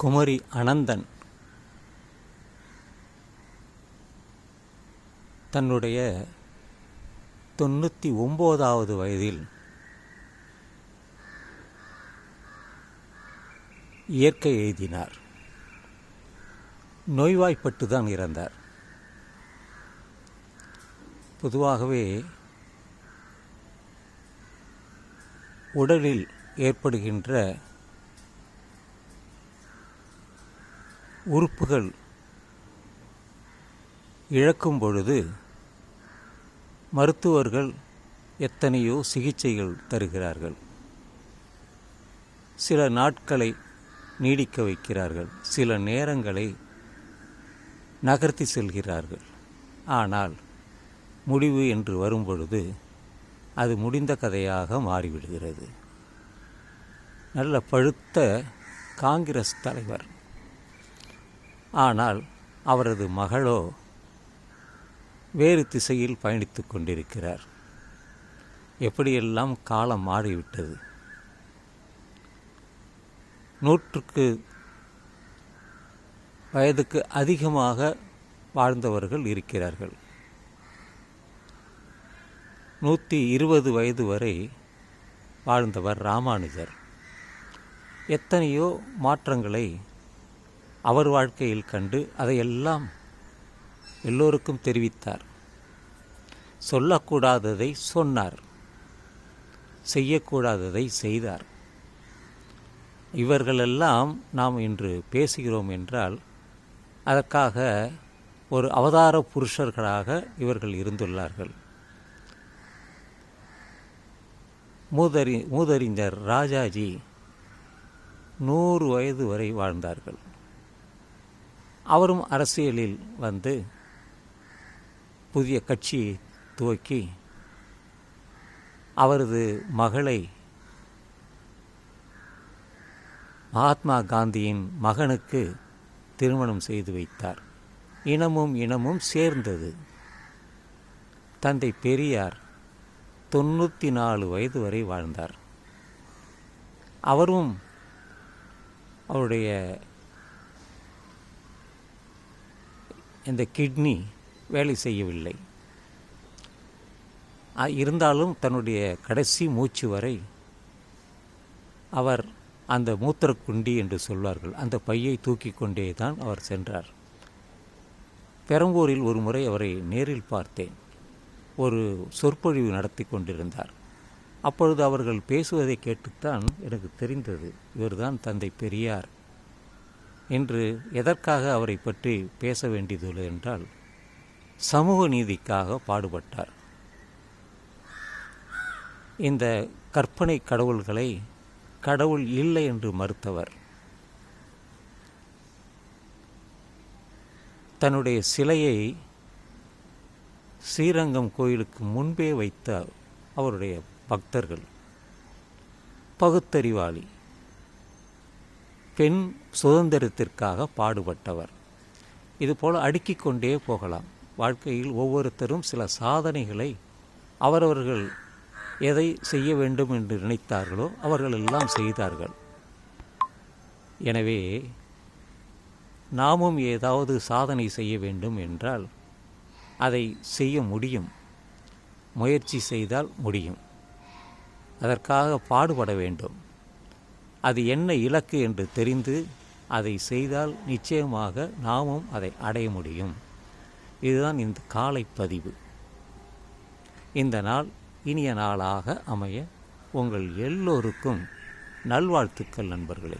குமரி அனந்தன் தன்னுடைய தொண்ணூற்றி ஒம்போதாவது வயதில் இயற்கை எழுதினார். நோய்வாய்ப்பட்டு தான் இறந்தார். பொதுவாகவே உடலில் ஏற்படுகின்ற உறுப்புகள் இழக்கும் பொழுது மருத்துவர்கள் எத்தனையோ சிகிச்சைகள் தருகிறார்கள். சில நாட்களை நீடிக்க வைக்கிறார்கள். சில நேரங்களை நகர்த்தி செல்கிறார்கள். ஆனால் முடிவு என்று வரும்பொழுது அது முடிந்த கதையாக மாறிவிடுகிறது. நல்ல பழுத்த காங்கிரஸ் தலைவர் ஆனால் அவரது மகளோ வேறு திசையில் பயணித்து கொண்டிருக்கிறார். எப்படியெல்லாம் காலம் மாறிவிட்டது? நூற்றுக்கு வயதுக்கு அதிகமாக வாழ்ந்தவர்கள் இருக்கிறார்கள். நூற்றி இருபது வயது வரை வாழ்ந்தவர் ராமானுஜர். எத்தனையோ மாற்றங்களை அவர் வாழ்க்கையில் கண்டு அதையெல்லாம் எல்லோருக்கும் தெரிவித்தார். சொல்லக்கூடாததை சொன்னார். செய்யக்கூடாததை செய்தார். இவர்களெல்லாம் நாம் இன்று பேசுகிறோம் என்றால் அதற்காக ஒரு அவதார புருஷர்களாக இவர்கள் இருந்துள்ளார்கள். மூதறி மூதறிஞர் ராஜாஜி நூறு வயது வரை வாழ்ந்தார்கள். அவரும் அரசியலில் வந்து புதிய கட்சியை துவக்கி அவரது மகளை மகாத்மா காந்தியின் மகனுக்கு திருமணம் செய்து வைத்தார். இனமும் இனமும் சேர்ந்தது. தந்தை பெரியார் தொண்ணூற்றி நாலு வயது வரை வாழ்ந்தார். அவரும் அவருடைய இந்த கிட்னி வேலை செய்யவில்லை. இருந்தாலும் தன்னுடைய கடைசி மூச்சு வரை அவர் அந்த மூத்திரக்குண்டி என்று சொல்வார்கள். அந்த பையை தூக்கி கொண்டே தான் அவர் சென்றார். பெரம்பூரில் ஒரு முறை அவரை நேரில் பார்த்தேன். ஒரு சொற்பொழிவு நடத்தி கொண்டிருந்தார். அப்பொழுது அவர்கள் பேசுவதை கேட்டுத்தான் எனக்கு தெரிந்தது. இவர்தான் தந்தை பெரியார். இன்று எதற்காக அவரை பற்றி பேச வேண்டியதுள்ளது என்றால் சமூக நீதிக்காக பாடுபட்டார். இந்த கற்பனை கடவுள்களை கடவுள் இல்லை என்று மறுத்தவர் தன்னுடைய சிலையை ஸ்ரீரங்கம் கோயிலுக்கு முன்பே வைத்த அவருடைய பக்தர்கள் பகுத்தறிவாளி பெண் சுதந்திரத்திற்காக பாடுபட்டவர். இதுபோல் அடுக்கிக் கொண்டே போகலாம். வாழ்க்கையில் ஒவ்வொருத்தரும் சில சாதனைகளை அவரவர்கள் எதை செய்ய வேண்டும் என்று நினைத்தார்களோ அவர்கள் எல்லாம் செய்தார்கள். எனவே நாமும் ஏதாவது சாதனை செய்ய வேண்டும் என்றால் அதை செய்ய முடியும். முயற்சி செய்தால் முடியும். அதற்காக பாடுபட வேண்டும். அது என்ன இலக்கு என்று தெரிந்து அதை செய்தால் நிச்சயமாக நாமும் அதை அடைய முடியும். இதுதான் இந்த காலை பதிவு இந்த நாள் இனிய நாளாக அமைய உங்கள் எல்லோருக்கும் நல்வாழ்த்துக்கள் நண்பர்களே.